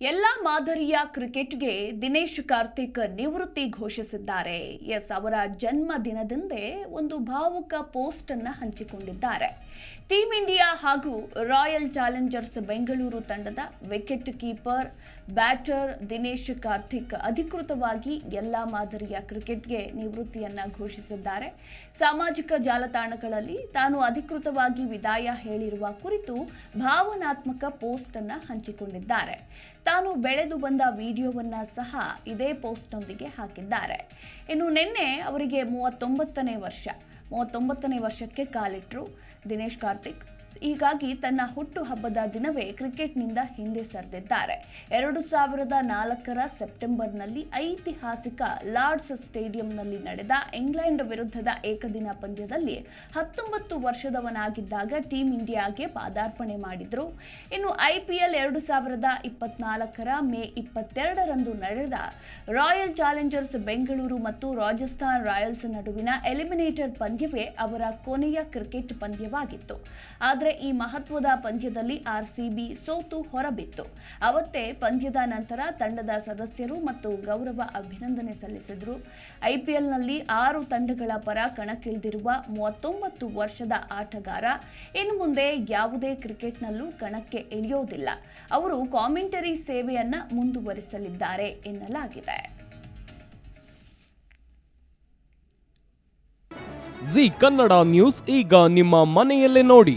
ಎಲ್ಲ ಮಾದರಿಯ ಕ್ರಿಕೆಟ್ಗೆ ದಿನೇಶ್ ಕಾರ್ತಿಕ್ ನಿವೃತ್ತಿ ಘೋಷಿಸಿದ್ದಾರೆ. ಎಸ್, ಅವರ ಜನ್ಮ ದಿನದಂದೇ ಒಂದು ಭಾವುಕ ಪೋಸ್ಟ್ ಅನ್ನು ಹಂಚಿಕೊಂಡಿದ್ದಾರೆ. ಟೀಂ ಇಂಡಿಯಾ ಹಾಗೂ ರಾಯಲ್ ಚಾಲೆಂಜರ್ಸ್ ಬೆಂಗಳೂರು ತಂಡದ wicket keeper, batter Dinesh Karthik ಅಧಿಕೃತವಾಗಿ ಎಲ್ಲ ಮಾದರಿಯ ಕ್ರಿಕೆಟ್ಗೆ ನಿವೃತ್ತಿಯನ್ನು ಘೋಷಿಸಿದ್ದಾರೆ. ಸಾಮಾಜಿಕ ಜಾಲತಾಣಗಳಲ್ಲಿ ತಾನು ಅಧಿಕೃತವಾಗಿ ವಿದಾಯ ಹೇಳಿರುವ ಕುರಿತು ಭಾವನಾತ್ಮಕ ಪೋಸ್ಟ್ ಅನ್ನು ಹಂಚಿಕೊಂಡಿದ್ದಾರೆ. ತಾನು ಬೆಳೆದು ಬಂದ ವಿಡಿಯೋವನ್ನ ಸಹ ಇದೇ ಪೋಸ್ಟ್ನೊಂದಿಗೆ ಹಾಕಿದ್ದಾರೆ. ಇನ್ನು ನಿನ್ನೆ ಅವರಿಗೆ ಮೂವತ್ತೊಂಬತ್ತನೇ ವರ್ಷ. ಮೂವತ್ತೊಂಬತ್ತನೇ ವರ್ಷಕ್ಕೆ ಕಾಲಿಟ್ರು ದಿನೇಶ್ ಕಾರ್ತಿಕ್. ಹೀಗಾಗಿ ತನ್ನ ಹುಟ್ಟು ಹಬ್ಬದ ದಿನವೇ ಕ್ರಿಕೆಟ್ನಿಂದ ಹಿಂದೆ ಸರಿದಿದ್ದಾರೆ. ಎರಡು ಸಾವಿರದ ನಾಲ್ಕರ ಸೆಪ್ಟೆಂಬರ್ನಲ್ಲಿ ಐತಿಹಾಸಿಕ ಲಾರ್ಡ್ಸ್ ಸ್ಟೇಡಿಯಂನಲ್ಲಿ ನಡೆದ ಇಂಗ್ಲೆಂಡ್ ವಿರುದ್ಧದ ಏಕದಿನ ಪಂದ್ಯದಲ್ಲಿ ಹತ್ತೊಂಬತ್ತು ವರ್ಷದವನಾಗಿದ್ದಾಗ ಟೀಂ ಇಂಡಿಯಾಗೆ ಪಾದಾರ್ಪಣೆ ಮಾಡಿದ್ರು. ಇನ್ನು ಐಪಿಎಲ್ ಎರಡು ಸಾವಿರದ ಇಪ್ಪತ್ನಾಲ್ಕರ ಮೇ ಇಪ್ಪತ್ತೆರಡರಂದು ನಡೆದ ರಾಯಲ್ ಚಾಲೆಂಜರ್ಸ್ ಬೆಂಗಳೂರು ಮತ್ತು ರಾಜಸ್ಥಾನ್ ರಾಯಲ್ಸ್ ನಡುವಿನ ಎಲಿಮಿನೇಟರ್ ಪಂದ್ಯವೇ ಅವರ ಕೊನೆಯ ಕ್ರಿಕೆಟ್ ಪಂದ್ಯವಾಗಿತ್ತು. ಆದರೆ ಈ ಮಹತ್ವದ ಪಂದ್ಯದಲ್ಲಿ ಆರ್ಸಿಬಿ ಸೋತು ಹೊರಬಿತ್ತು. ಅವತ್ತೇ ಪಂದ್ಯದ ನಂತರ ತಂಡದ ಸದಸ್ಯರು ಮತ್ತು ಗೌರವ ಅಭಿನಂದನೆ ಸಲ್ಲಿಸಿದರು. ಐಪಿಎಲ್ನಲ್ಲಿ ಆರು ತಂಡಗಳ ಪರ ಕಣಕ್ಕಿಳಿದಿರುವ ಮೂವತ್ತೊಂಬತ್ತು ವರ್ಷದ ಆಟಗಾರ ಇನ್ನು ಮುಂದೆ ಯಾವುದೇ ಕ್ರಿಕೆಟ್ನಲ್ಲೂ ಕಣಕ್ಕೆ ಇಳಿಯೋದಿಲ್ಲ. ಅವರು ಕಾಮೆಂಟರಿ ಸೇವೆಯನ್ನ ಮುಂದುವರಿಸಲಿದ್ದಾರೆ ಎನ್ನಲಾಗಿದೆ. ಜಿ ಕನ್ನಡ ನ್ಯೂಸ್ ಈಗ ನಿಮ್ಮ ಮನೆಯಲ್ಲೇ ನೋಡಿ.